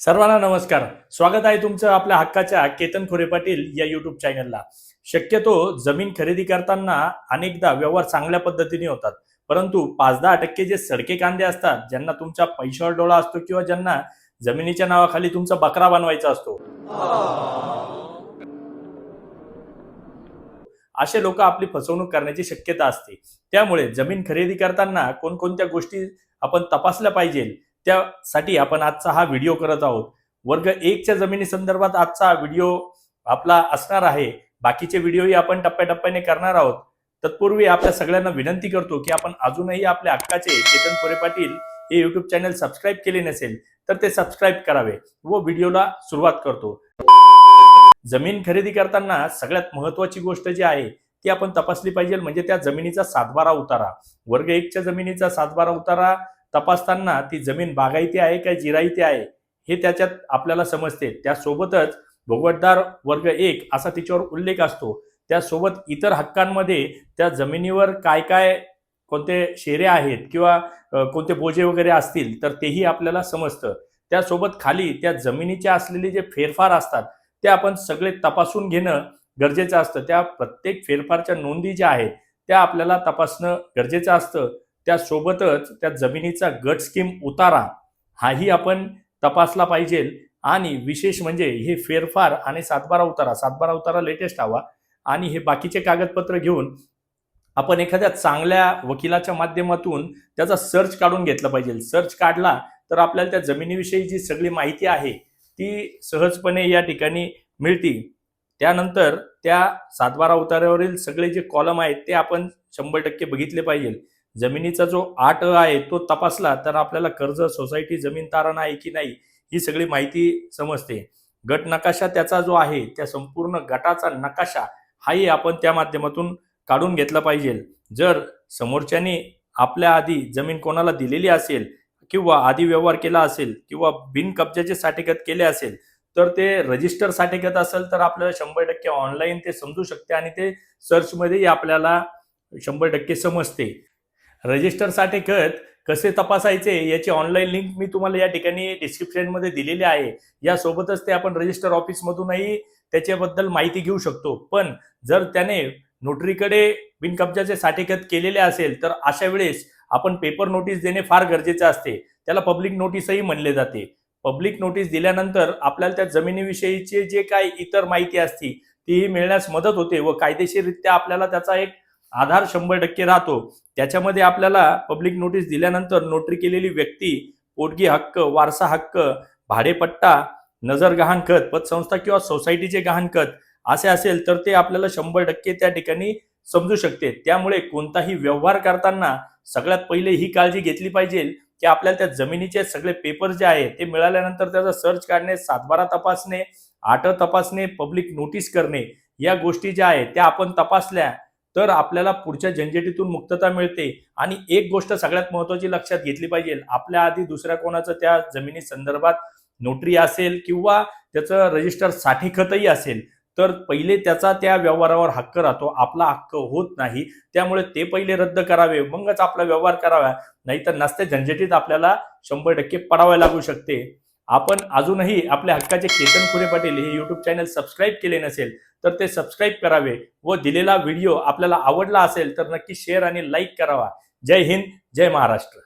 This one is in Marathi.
सर्वांना नमस्कार. स्वागत आहे तुमचं आपल्या हक्काच्या केतन खोरे पाटील या युट्यूब चॅनलला शक्यतो जमीन खरेदी करताना अनेकदा व्यवहार चांगल्या पद्धतीने होतात. परंतु पाच दहा टक्के जे सडके कांदे असतात ज्यांना तुमच्या पैशावर डोळा असतो किंवा ज्यांना जमिनीच्या नावाखाली तुमचा बकरा बनवायचा असतो. असे लोक आपली फसवणूक करण्याची शक्यता असते. त्यामुळे जमीन खरेदी करताना कोणकोणत्या गोष्टी आपण तपासल्या पाहिजे त्यासाठी आपण आजचा हा व्हिडिओ करत आहोत. वर्ग एकच्या जमिनी संदर्भात आजचा व्हिडिओ आपला असणार आहे. बाकीचे व्हिडिओही आपण टप्प्याटप्प्याने करणार आहोत. तत्पूर्वी आपल्या सगळ्यांना विनंती करतो की आपण अजूनही आपल्या हक्काचे केतन पुरे पाटील हे युट्यूब चॅनल सबस्क्राईब केले नसेल तर ते सबस्क्राईब करावे व व्हिडिओला सुरुवात करतो. जमीन खरेदी करताना सगळ्यात महत्वाची गोष्ट जी आहे ती आपण तपासली पाहिजे म्हणजे त्या जमिनीचा सातबारा उतारा. वर्ग एकच्या जमिनीचा सातबारा उतारा तपासताना ती जमीन बागायती आहे का जिरायती आहे हे त्याच्यात आपल्याला समजते. त्यासोबतच भोगवटदार वर्ग एक असा तिच्यावर उल्लेख असतो. त्यासोबत इतर हक्कांमध्ये त्या जमिनीवर काय काय कोणते शेरे आहेत किंवा कोणते बोजे वगैरे असतील तर तेही आपल्याला समजतं. त्यासोबत खाली त्या जमिनीचे असलेले जे फेरफार असतात ते आपण सगळे तपासून घेणं गरजेचं असतं. त्या प्रत्येक फेरफारच्या नोंदी ज्या आहेत त्या आपल्याला तपासणं गरजेचं असतं. त्यासोबतच त्या जमिनीचा गट स्कीम उतारा हाही आपण तपासला पाहिजे. आणि विशेष म्हणजे हे फेरफार आणि सातबारा उतारा सातबारा उतारा लेटेस्ट हवा. आणि हे बाकीचे कागदपत्र घेऊन आपण एखाद्या चांगल्या वकिलाच्या माध्यमातून त्याचा सर्च काढून घेतला पाहिजे. सर्च काढला तर आपल्याला त्या जमिनीविषयी जी सगळी माहिती आहे ती सहजपणे या ठिकाणी मिळते. त्यानंतर त्या सातबारा उतार्यावरील सगळे जे कॉलम आहेत ते आपण शंभर टक्के बघितले पाहिजे. जमिनीचा जो आठ आहे तो तपासला तर आपल्याला कर्ज सोसायटी जमीन तारण आहे की नाही ही सगळी माहिती समजते. गट नकाशा त्याचा जो आहे त्या संपूर्ण गटाचा नकाशा हाही आपण त्या माध्यमातून काढून घेतला पाहिजे. जर समोरच्याने आपल्या आधी जमीन कोणाला दिलेली असेल किंवा आधी व्यवहार केला असेल किंवा बिन कब्जाचे साठेगत केले असेल तर ते रजिस्टर साठेगत असेल तर आपल्याला शंभर टक्के ऑनलाईन ते समजू शकते आणि ते सर्चमध्येही आपल्याला शंभर टक्के समजते. रजिस्टर साठेगत कसे तपासायचे याची ऑनलाईन लिंक मी तुम्हाला या ठिकाणी डिस्क्रिप्शनमध्ये दिलेली आहे. यासोबतच ते आपण रजिस्टर ऑफिसमधूनही त्याच्याबद्दल माहिती घेऊ शकतो. पण जर त्याने नोटरीकडे बिनकब्जाचे साठेगत केलेले असेल तर अशा वेळेस आपण पेपर नोटीस देणे फार गरजेचे असते. त्याला पब्लिक नोटीसही म्हणले जाते. पब्लिक नोटीस दिल्यानंतर आपल्याला त्या जमिनीविषयीचे जे काही इतर माहिती असती तीही मिळण्यास मदत होते व कायदेशीररित्या आपल्याला त्याचा एक आधार शंभर टक्के राहतो. त्याच्यामध्ये आपल्याला पब्लिक नोटीस दिल्यानंतर नोटरी केलेली व्यक्ती पोटगी हक्क वारसा हक्क भाडेपट्टा नजर गहाणखत पतसंस्था किंवा सोसायटीचे गहाणखत असे असेल तर ते आपल्याला शंभर टक्के त्या ठिकाणी समजू शकते. त्यामुळे कोणताही व्यवहार करताना सगळ्यात पहिले ही काळजी घेतली पाहिजे की आपल्याला त्या जमिनीचे सगळे पेपर जे आहे ते मिळाल्यानंतर त्याचा सर्च काढणे सातबारा तपासणे आठ तपासणे पब्लिक नोटीस करणे या गोष्टी ज्या आहेत त्या आपण तपासल्या तर आपल्याला पुढच्या झंझटीतून मुक्तता मिळते. आणि एक गोष्ट सगळ्यात महत्वाची लक्षात घेतली पाहिजे. आपल्या आधी दुसऱ्या कोणाचं त्या जमिनी संदर्भात नोटरी असेल किंवा त्याचं रजिस्टरसाठी खतही असेल तर पहिले त्याचा त्या व्यवहारावर हक्क राहतो. आपला हक्क होत नाही त्यामुळे ते पहिले रद्द करावे. मगच आपला व्यवहार करावा. नाहीतर नसत्या झंझटीत आपल्याला शंभर टक्के पडावे लागू शकते. आपण अजूनही आपल्या हक्काचे केतन खुरे पाटील हे यूट्यूब चॅनल सबस्क्राईब केले नसेल तर ते सबस्क्राईब करावे व दिलेला व्हिडिओ आपल्याला आवडला असेल तर नक्की शेअर आणि लाईक करावा. जय हिंद जय महाराष्ट्र.